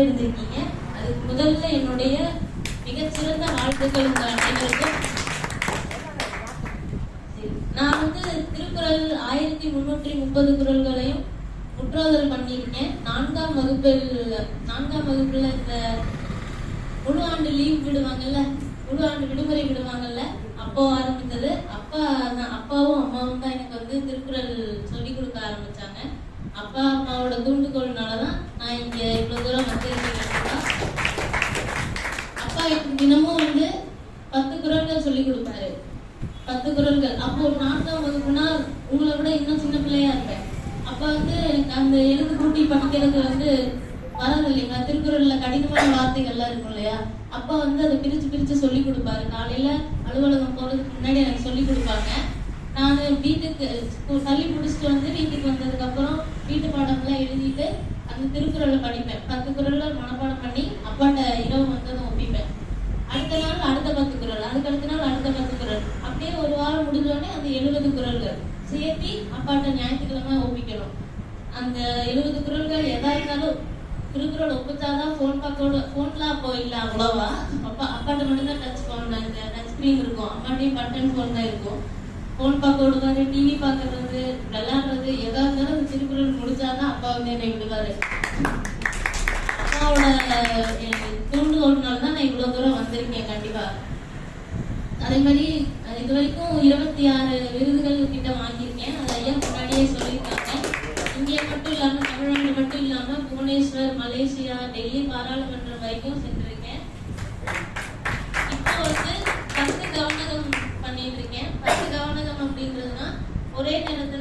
எழுந்திருக்கீங்க இருந்திருக்கீங்க அதுக்கு முதல்ல என்னுடைய மிகச்சிறந்த வாழ்த்துக்கள் உங்கள் அனைவருக்கும். நான் வந்து திருக்குறள் ஆயிரத்தி முன்னூற்றி முப்பது குறள்களையும் முற்றோதல் பண்ணியிருக்கேன். நான்காம் வகுப்பில் நான்காம் வகுப்புல இந்த முழு ஆண்டு லீவ் விடுவாங்கல்ல முழு ஆண்டு விடுமுறை விடுவாங்கல்ல அப்போ ஆரம்பித்தது. அப்பா நான் அப்பாவும் அம்மாவும் தான் எனக்கு வந்து திருக்குறள் சொல்லி கொடுக்க ஆரம்பிச்சாங்க. அப்பா அம்மாவோட தூண்டுகோள்னால தான் நான் இங்கே இவ்வளோ தூரம் வந்து தினமும் வந்து பத்து குறள்கள் சொல்லி கொடுப்பாரு. பத்து குறள்கள் அப்போ ஒரு நான்காம் வகுப்புனா உங்களை விட இன்னும் சின்ன பிள்ளையா இருப்பேன். அப்ப வந்து எனக்கு அந்த எழுது கூட்டி படிக்கிறது வந்து வராது இல்லைங்களா? திருக்குறள்ல கடினமான வார்த்தைகள்லாம் இருக்கும் இல்லையா? அப்பா வந்து அதை பிரிச்சு பிரிச்சு சொல்லி கொடுப்பாரு. காலையில அலுவலகம் போறதுக்கு முன்னாடி எனக்கு சொல்லி கொடுப்பாங்க. நான் வீட்டுக்கு தள்ளி முடிச்சுட்டு வந்து வீட்டுக்கு வந்ததுக்கு அப்புறம் வீட்டு பாடம்லாம் எழுதிட்டு அந்த திருக்குறளை படிப்பேன். பத்து குரல்ல மனப்பாடம் பண்ணி முடிஞ்சோடனே அந்த எழுபது குறள்கள் சேர்த்தி அப்பாட்ட ஞாயிற்றுக்கிழமை ஒப்பிக்கணும். அந்த எழுபது குறள்கள் எதா இருந்தாலும் திருக்குறள் ஒப்பிச்சாதான் ஃபோன் பார்க்கோட ஃபோன்லாம் அப்போ இல்லை அவ்வளோவா? அப்பா அப்பாட்ட மட்டும்தான் டச் ஃபோன் இந்த டச் ஸ்க்ரீன் இருக்கும். அப்பாட்டையும் பட்டன் ஃபோன் தான் இருக்கும். ஃபோன் பார்க்க விடுவாரு டிவி பார்க்கறது விளையாடுறது எதா இருந்தாலும் அந்த திருக்குறள் முடிச்சாதான் அப்பா வந்து என்னை விடுவாரு. அப்பாவோட தூண்டு தூண்டுகோல்னால தான் நான் இவ்வளவு தூரம் வந்திருக்கேன் கண்டிப்பா. அதே மாதிரி இது வரைக்கும் இருபத்தி ஆறு விருதுகள் கிட்ட வாங்கியிருக்கேன் அது ஐயா முன்னாடியே சொல்லியிருக்காங்க. இங்கே மட்டும் இல்லாம தமிழ்நாடு மட்டும் இல்லாம புவனேஸ்வர் மலேசியா டெல்லி பாராளுமன்றம் வரைக்கும் சென்றிருக்கேன். இப்போ வந்து பத்து கவனகம் பண்ணிட்டு இருக்கேன். பத்து கவனகம் அப்படின்றதுனா ஒரே நேரத்தில்